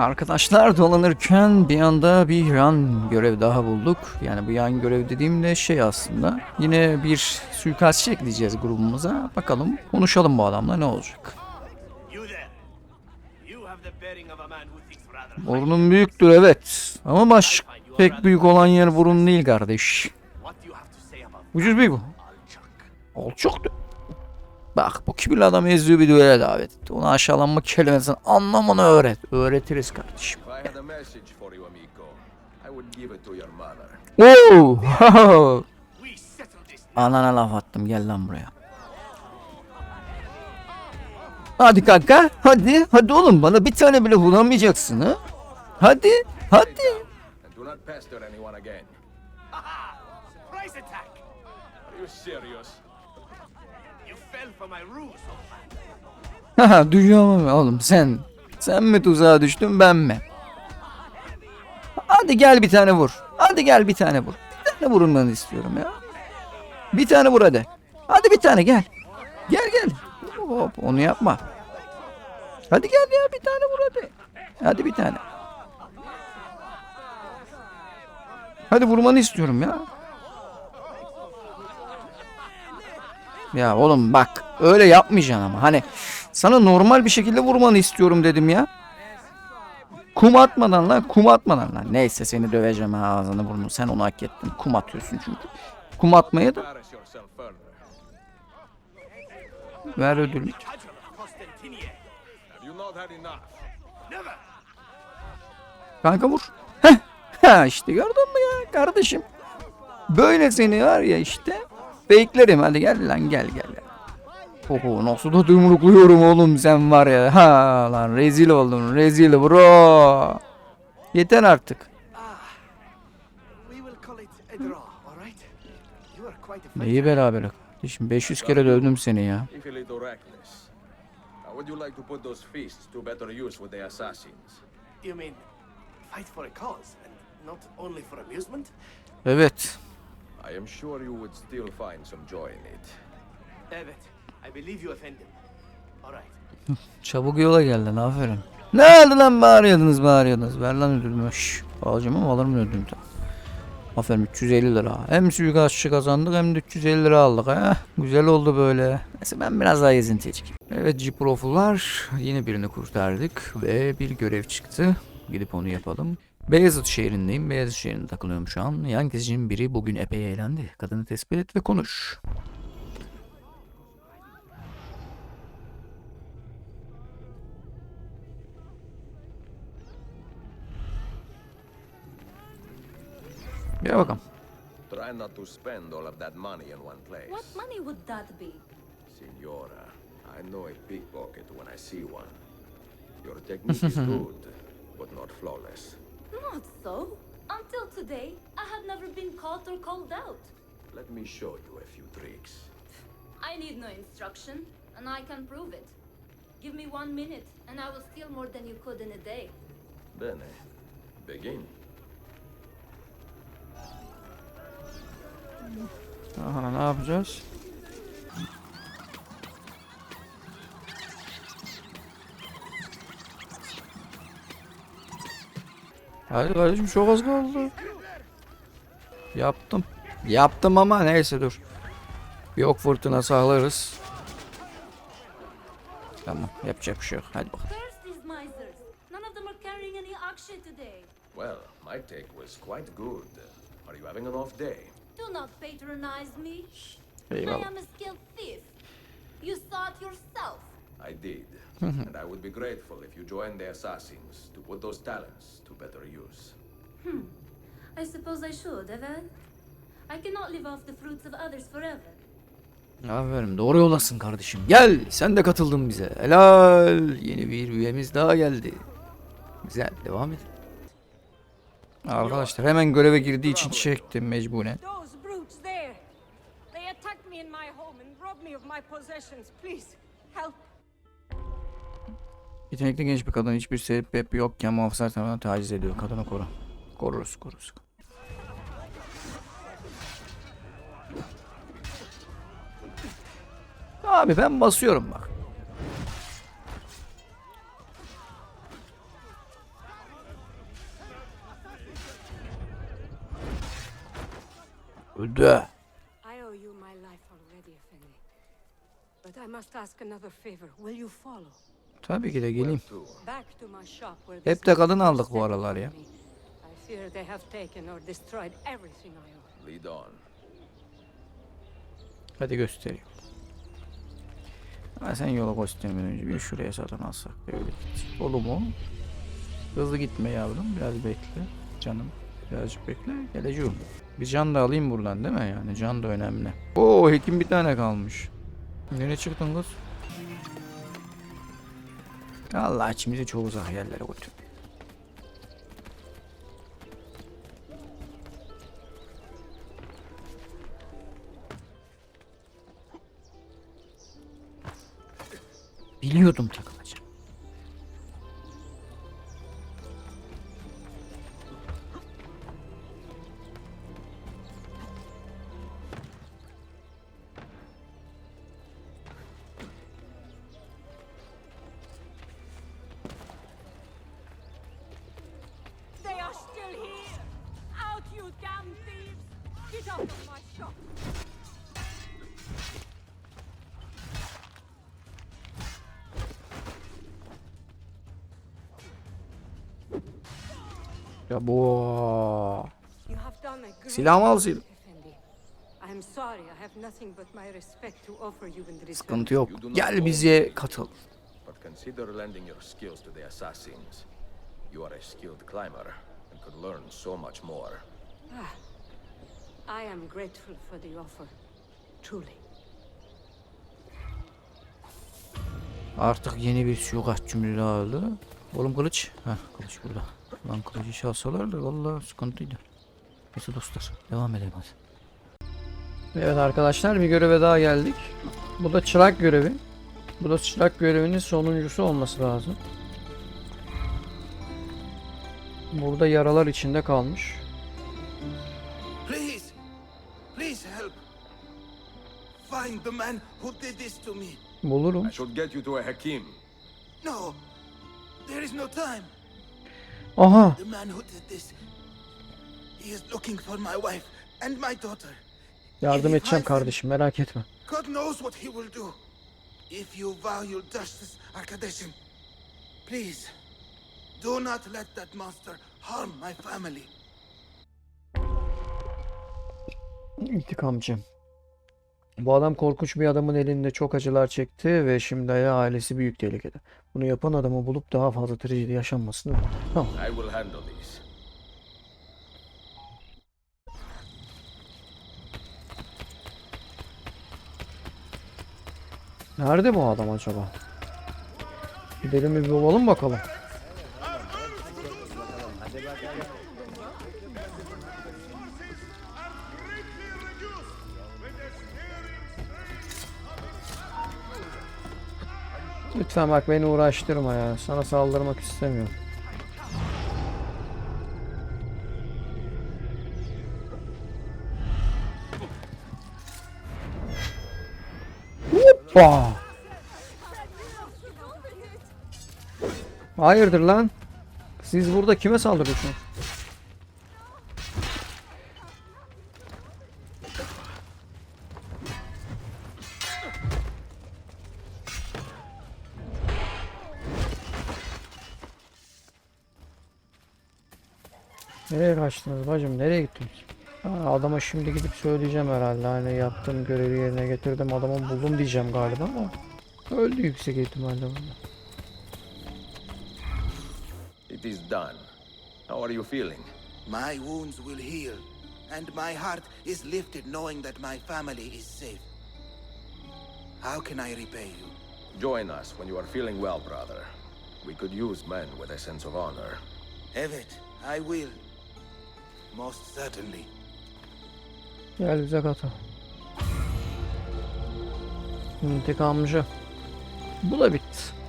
Arkadaşlar dolanırken bir anda bir yan görev daha bulduk. Yani bu yan görev dediğimde şey aslında. Yine bir suikastçı ekleyeceğiz grubumuza. Bakalım konuşalım bu adamla ne olacak. Burnun büyüktür evet. Ama baş pek büyük olan yer burun değil kardeş. Ucuz bir bu. alçak? Bak bu kibirli adam eziyor bir düğüne davet etti. Ona aşağılanma kelimesinin anlamını öğret. Öğretiriz kardeşim. Oo! Anana laf attım gel lan buraya. Hadi kanka hadi hadi oğlum bana bir tane bile vuramayacaksın ha. Hadi hadi. Haha! Mu oğlum sen? Sen mi tuzağa düştün ben mi? Hadi gel bir tane vur. Hadi gel bir tane vur. Bir tane vurulmanı istiyorum ya. Bir tane vur hadi. Hadi bir tane gel. Gel gel. Hop onu yapma. Hadi gel ya bir tane vur hadi. Hadi bir tane. Hadi vurmanı istiyorum ya. Ya oğlum bak öyle yapmayacaksın ama hani sana normal bir şekilde vurmanı istiyorum dedim ya. Kum atmadan lan kum atmadan lan. Neyse seni döveceğim ha ağzını burnunu sen onu hak ettin. Kum atıyorsun çünkü. Kum atmaya da ver ödülü. Kanka vur. Heh. Ha işte gördün mü ya kardeşim. Böyle seni var ya işte. Beklerim hadi gel lan gel gel. Oho nasıl da yumrukluyorum oğlum sen var ya. Ha lan rezil oldun rezil bro. Yeter artık. İyi beraber. Kardeşim 500 kere dövdüm seni ya. If a little reckless. How would you like to put those fists to better use with the assassins? You mean fight for a cause and not only for amusement? Evet. I am sure you would still find some joy in it. Evet. I believe you offended. Alright. Çabuk yola geldin aferin. Ne oldu lan bağırıyordunuz bağırıyordunuz. Ver lan ödülümü. Şşş. Alacağım ama alırım ödülümü. Aferin 350 lira. Hem suikastçı kazandık hem de 350 lira aldık. ha. Güzel oldu böyle. Neyse ben biraz daha gezintiye çıkayım. Evet Ciprofullar yine birini kurtardık ve bir görev çıktı. Gidip onu yapalım. Beyazıt şehrindeyim. Beyazıt şehrinde takılıyorum şu an. Yan kesicinin biri bugün epey eğlendi. Kadını tespit et ve konuş. Gel bakalım. Try not to spend all of that money in one place. What money would that be? Signora, I know a pickpocket when I see one. Your technique is good, but not flawless. Not so. Until today, I have never been caught or called out. Let me show you a few tricks. I need no instruction, and I can prove it. Give me one minute, and I will steal more than you could in a day. Bene, begin. Aha ne yapacağız? Hadi kardeşim çok az kaldı. Yaptım. Yaptım ama neyse dur. Yok fırtına sağlarız. Tamam yapacak bir şey yok. Hadi bakalım. Well, my take was quite good. Are you having an off day? Do not patronize me. I Eyvallah. am a skilled thief. You saw it yourself. I did. and I would be grateful if you joined the assassins to put those talents to better use. I suppose I should, evet? I cannot live off the fruits of others forever. Aferin doğru yoldasın kardeşim. Gel sen de katıldın bize. Helal. Yeni bir üyemiz daha geldi. Güzel devam edin. Arkadaşlar hemen göreve girdiği için çektim mecburen. Those brutes there. They attacked me in my home and robbed me of my possessions. Please, help. Yetenekli genç bir kadın hiçbir sebep yokken muhafızlar tarafından taciz ediyor. Kadını koru. Koruruz, koruruz. Abi ben basıyorum bak. Öldü. I must ask another favor. Will you follow? Tabii ki de geleyim. Hep de kadın aldık bu aralar ya. Hadi göstereyim. Ha, sen yola göstermeden önce bir şuraya satın alsak da öyle git. Olur mu? Hızlı gitme yavrum. Biraz bekle. Canım. Birazcık bekle. Geleceğim. Bir can da alayım buradan değil mi? Yani can da önemli. Oo hekim bir tane kalmış. Nereye çıktın kız? Allah içimizi çok uzak yerlere götür. Biliyordum takılacak. To offer you in return. Sıkıntı yok. Gel bize katıl. But consider lending your skills to the assassins. You are a skilled climber and could learn so much more. I am grateful for the offer. Truly. Artık yeni bir suikastçımız daha öldü. Oğlum kılıç. Heh kılıç burada. Lan kılıcı çalsalardı vallahi sıkıntıydı. Neyse dostlar devam edelim hadi. Evet arkadaşlar bir göreve daha geldik. Bu da çırak görevi. Bu da çırak görevinin sonuncusu olması lazım. Burada yaralar içinde kalmış. Please, please help. Find the man who did this to me. Bulurum. I should get you to a Hakim. No, there is no time. Aha. The man who did this, he is looking for my wife and my daughter. Yardım edeceğim kardeşim merak etme. God knows what he will do. If you vow your justice, Arkadeshin, please, do not let that monster harm my family. İntikamcı. Bu adam korkunç bir adamın elinde çok acılar çekti ve şimdi ailesi büyük tehlikede. Bunu yapan adamı bulup daha fazla trajedi yaşanmasını Tamam. Nerede bu adam acaba? Gidelim bir bulalım bakalım. Lütfen bak beni uğraştırma ya. Sana saldırmak istemiyorum. Hoppa! Hayırdır lan? Siz burada kime saldırıyorsunuz? Nereye kaçtınız bacım? Nereye gittiniz? Ha, adama şimdi gidip söyleyeceğim herhalde. Hani yaptığım görevi yerine getirdim. Adamı buldum diyeceğim galiba ama öldü yüksek ihtimalle. bunda. It is done. How are you feeling? My wounds will heal, and my heart is lifted knowing that my family is safe. How can I repay you? Join us when you are feeling well, brother. We could use men with a sense of honor. Evet, I will. Most certainly. Gel bize katıl. İntikamcı. Bu da bitti.